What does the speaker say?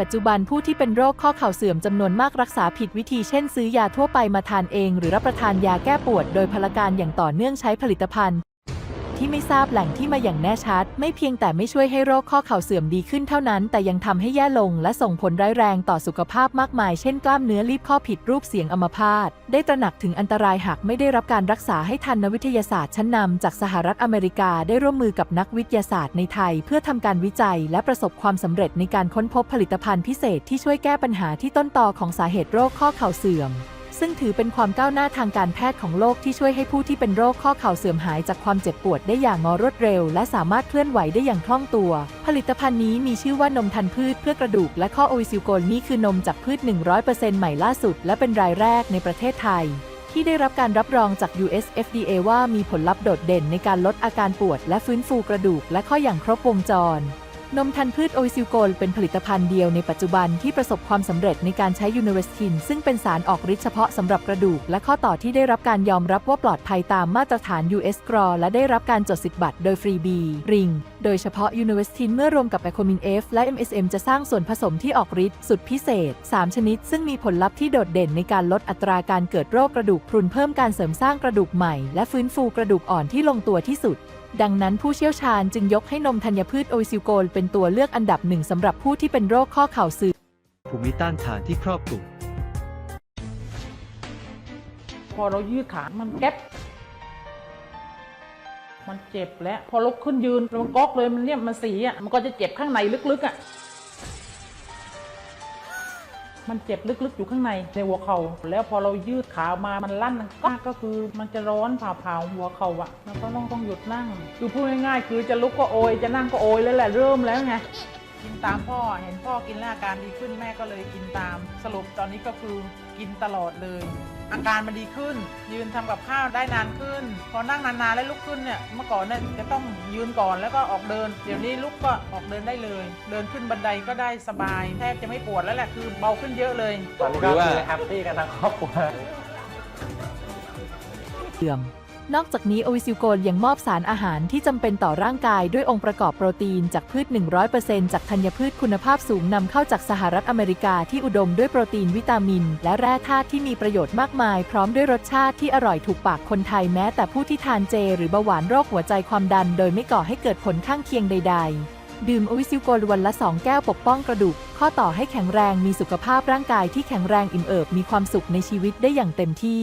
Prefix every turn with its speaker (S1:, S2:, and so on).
S1: ปัจจุบันผู้ที่เป็นโรคข้อเข่าเสื่อมจำนวนมากรักษาผิดวิธีเช่นซื้อยาทั่วไปมาทานเอง หรือรับประทานยาแก้ปวดโดยพลการอย่างต่อเนื่องใช้ผลิตภัณฑ์ ที่ไม่ทราบแหล่งที่มาอย่างแน่ชัด ไม่เพียงแต่ไม่ช่วยให้โรคข้อเข่าเสื่อมดีขึ้นเท่านั้น แต่ยังทำให้แย่ลง และส่งผลร้ายแรงต่อสุขภาพมากมาย เช่นกล้ามเนื้อรีบข้อผิดรูปเสียงอัมพาต ได้ตระหนักถึงอันตรายหากไม่ได้รับการรักษาให้ทันนวิทยาศาสตร์ชั้นนำจากสหรัฐอเมริกาได้ร่วมมือกับนักวิทยาศาสตร์ในไทย เพื่อทำการวิจัย และประสบความสำเร็จในการค้นพบผลิตภัณฑ์พิเศษที่ช่วยแก้ปัญหาที่ต้นตอของสาเหตุโรคข้อเข่าเสื่อม ซึ่งถือเป็นความก้าวหน้าทางการแพทย์ของโลกที่ช่วยให้ผู้ที่เป็นโรคข้อเข่าเสื่อมหายจากความเจ็บปวดได้อย่างงอรวดเร็ว และสามารถเคลื่อนไหวได้อย่างคล่องตัว ผลิตภัณฑ์นี้มีชื่อว่านมทันพืชเพื่อกระดูกและข้อโอวิซิลโกนนี่คือนมจากพืช 100%ใหม่ล่าสุด และเป็นรายแรกในประเทศไทยที่ได้รับการรับรองจาก US FDA ว่ามีผลลัพธ์โดดเด่นในการลดอาการปวด และฟื้นฟูกระดูกและข้ออย่างครบวงจร นมทันพืชโอซิลโกลเป็นผลิตภัณฑ์เดียวในปัจจุบันที่ประสบความสำเร็จในการใช้ยูนิเวสทินซึ่งเป็นสารออกฤทธิ์เฉพาะสำหรับกระดูก และข้อต่อที่ได้รับการยอมรับว่าปลอดภัยตามมาตรฐาน US g r a และได้รับการจดสิทธิ์บัตรโดยฟรีบีริงโดยเฉพาะยูนิเวสทินเมื่อรวมกับแอโคมิน F และ MSM จะสร้างส่วนผสมที่ออกฤทธิ์สุดพิเศษ 3 ชนิด ซึ่งมีผลลัพธ์ที่โดดเด่นในการลดอัตราการเกิดโรคกระดูกพรุนเพิ่มการเสริมสร้างกระดูกใหม่ และฟื้นฟูกระดูกอ่อนที่ลงตัวที่สุดดังนั้นผู้เชี่ยวชาญจึงยกให้นมธัญพืชโอซิลโกล เป็นตัวเลือกอันดับหนึ่งสำหรับผู้ที่เป็นโรคข้อเข่าเสื่อม
S2: ภูมิต้านทานที่ครอบคลุม
S3: พอเรายืดขา มันแก๊ปมันเจ็บแล้ว พอลุกขึ้นยืนมันก๊อกเลยมันเนี่ยมันสีอะ มันก็จะเจ็บข้างในลึกๆอะ มันเจ็บลึกๆอยู่ข้างในในหัวเขา่าแล้วพอเรายืดขามามันลั่นก็ก็คือมันจะร้อนผ่าๆหัวเข่าอะแล้วก็ต้องต้องหยุดนั่งคือพูดง่ายๆคือจะลุกก็โอยจะนั่งก็โอยแล้วแหละเริ่มแล้วไง กินตามพ่อ เห็นพ่อกินแล้วอาการดีขึ้นแม่ก็เลยกินตาม สรุปตอนนี้ก็คือกินตลอดเลย อาการมันดีขึ้น ยืนทำกับข้าวได้นานขึ้น พอนั่งนานๆแล้วลุกขึ้นเนี่ยเมื่อก่อนเนี่ยจะต้องยืนก่อนแล้วก็ออกเดิน เดี๋ยวนี้ลุกก็ออกเดินได้เลย เดินขึ้นบันไดก็ได้สบายแทบจะไม่ปวดแล้วแหละคือเบาขึ้นเยอะเลย
S4: ตอนนี้ก็คือแฮปปี้กันทั้งครอบครัว
S1: เสื่อม นอกจากนี้โอวิซิลโกลยังมอบสารอาหารที่จำเป็นต่อร่างกายด้วยองค์ประกอบโปรตีนจากพืช 100%จากธัญพืชคุณภาพสูงนำเข้าจากสหรัฐอเมริกาที่อุดมด้วยโปรตีนวิตามิน และแร่ธาตุที่มีประโยชน์มากมาย พร้อมด้วยรสชาติที่อร่อยถูกปากคนไทยแม้แต่ผู้ที่ทานเจ หรือเบาหวานโรคหัวใจความดัน โดยไม่ก่อให้เกิดผลข้างเคียงใด ๆดื่มโอวิซิลโกลวันละ 2 แก้วปกป้องกระดูก ข้อต่อให้แข็งแรงมีสุขภาพร่างกายที่แข็งแรงอิ่มเอิบมีความสุขในชีวิตได้อย่างเต็มที่